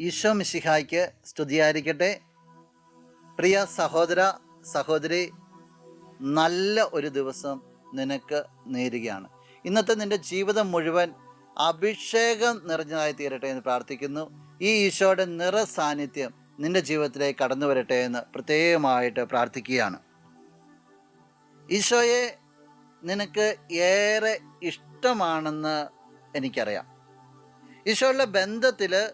ഈശോ മിശിഹായ്ക്ക് സ്തുതിയായിരിക്കട്ടെ. പ്രിയ സഹോദര സഹോദരി നല്ല ഒരു ദിവസം നിനക്ക് നേരുകയാണ്. ഇന്നത്തെ നിന്റെ ജീവിതം മുഴുവൻ അഭിഷേകം നിറഞ്ഞതായി തീരട്ടെ എന്ന് പ്രാർത്ഥിക്കുന്നു. ഈ ഈശോയുടെ നിറ സാന്നിധ്യം നിന്റെ ജീവിതത്തിലേക്ക് കടന്നു വരട്ടെ എന്ന് പ്രത്യേകമായിട്ട് പ്രാർത്ഥിക്കുകയാണ്. ഈശോയെ നിനക്ക് ഏറെ ഇഷ്ടമാണെന്ന് എനിക്കറിയാം. ഈശോയുടെ ബന്ധത്തിൽ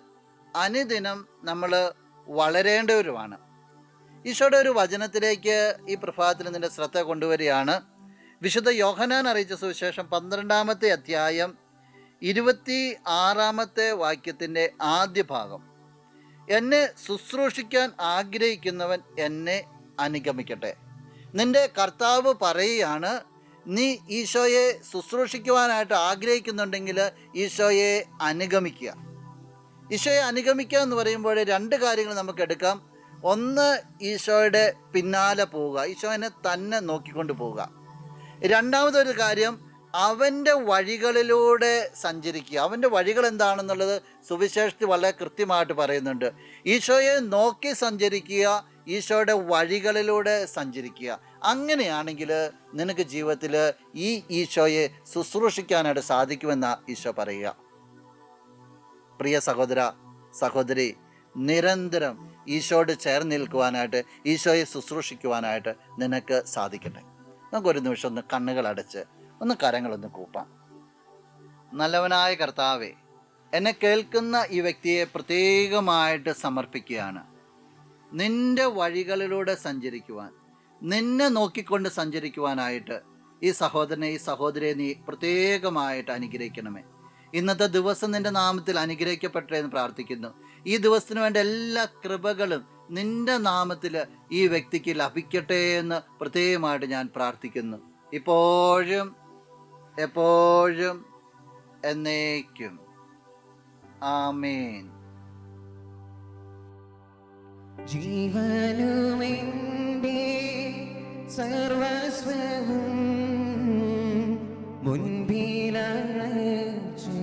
അനുദിനം നമ്മൾ വളരേണ്ടവരുമാണ്. ഈശോയുടെ ഒരു വചനത്തിലേക്ക് ഈ പ്രഭാതത്തിൽ നിന്റെ ശ്രദ്ധ കൊണ്ടുവരികയാണ്. വിശുദ്ധ യോഹനാൻ അറിയിച്ച സുവിശേഷം പന്ത്രണ്ടാമത്തെ അധ്യായം ഇരുപത്തി ആറാമത്തെ വാക്യത്തിന്റെ ആദ്യ ഭാഗം. എന്നെ ശുശ്രൂഷിക്കാൻ ആഗ്രഹിക്കുന്നവൻ എന്നെ അനുഗമിക്കട്ടെ. നിന്റെ കർത്താവ് പറയുകയാണ് നീ ഈശോയെ ശുശ്രൂഷിക്കുവാനായിട്ട് ആഗ്രഹിക്കുന്നുണ്ടെങ്കിൽ ഈശോയെ അനുഗമിക്കുക. ഈശോയെ അനുഗമിക്കുക എന്ന് പറയുമ്പോൾ രണ്ട് കാര്യങ്ങൾ നമുക്ക് എടുക്കാം. ഒന്ന് ഈശോയുടെ പിന്നാലെ പോവുക. ഈശോനെ തന്നെ നോക്കിക്കൊണ്ട് പോവുക. രണ്ടാമതൊരു കാര്യം അവന്റെ വഴികളിലൂടെ സഞ്ചരിക്കുക. അവന്റെ വഴികൾ എന്താണെന്നുള്ളത് സുവിശേഷത്തിൽ വളരെ കൃത്യമായിട്ട് പറയുന്നുണ്ട്. ഈശോയെ നോക്കി സഞ്ചരിക്കുക ഈശോയുടെ വഴികളിലൂടെ സഞ്ചരിക്കുക. അങ്ങനെയാണെങ്കിൽ നിനക്ക് ജീവിതത്തിൽ ഈ ഈശോയെ ശുശ്രൂഷിക്കാനായിട്ട് സാധിക്കുമെന്ന ഈശോ പറയുക. പ്രിയ സഹോദര സഹോദരി നിരന്തരം ഈശോയോട് ചേർന്ന് നിൽക്കുവാനായിട്ട് ഈശോയെ ശുശ്രൂഷിക്കുവാനായിട്ട് നിനക്ക് സാധിക്കട്ടെ. നമുക്കൊരു നിമിഷം ഒന്ന് കണ്ണുകൾ അടച്ച് ഒന്ന് കരങ്ങളൊന്ന് കൂപ്പാം. നല്ലവനായ കർത്താവെ എന്നെ കേൾക്കുന്ന ഈ വ്യക്തിയെ പ്രത്യേകമായിട്ട് സമർപ്പിക്കുകയാണ്. നിന്റെ വഴികളിലൂടെ സഞ്ചരിക്കുവാൻ നിന്നെ നോക്കിക്കൊണ്ട് സഞ്ചരിക്കുവാനായിട്ട് ഈ സഹോദരനെ ഈ സഹോദരിയെ നീ പ്രത്യേകമായിട്ട് അനുഗ്രഹിക്കണമേ. ഇന്നത്തെ ദിവസം നിന്റെ നാമത്തിൽ അനുഗ്രഹിക്കപ്പെട്ടെ എന്ന് പ്രാർത്ഥിക്കുന്നു. ഈ ദിവസത്തിന് വേണ്ട എല്ലാ കൃപകളും നിന്റെ നാമത്തിൽ ഈ വ്യക്തിക്ക് ലഭിക്കട്ടെ എന്ന് പ്രത്യേകമായിട്ട് ഞാൻ പ്രാർത്ഥിക്കുന്നു. ഇപ്പോഴും എപ്പോഴും എന്നേക്കും. ആമേൻ. ജീവനുമെൻ നീലഴച്ച്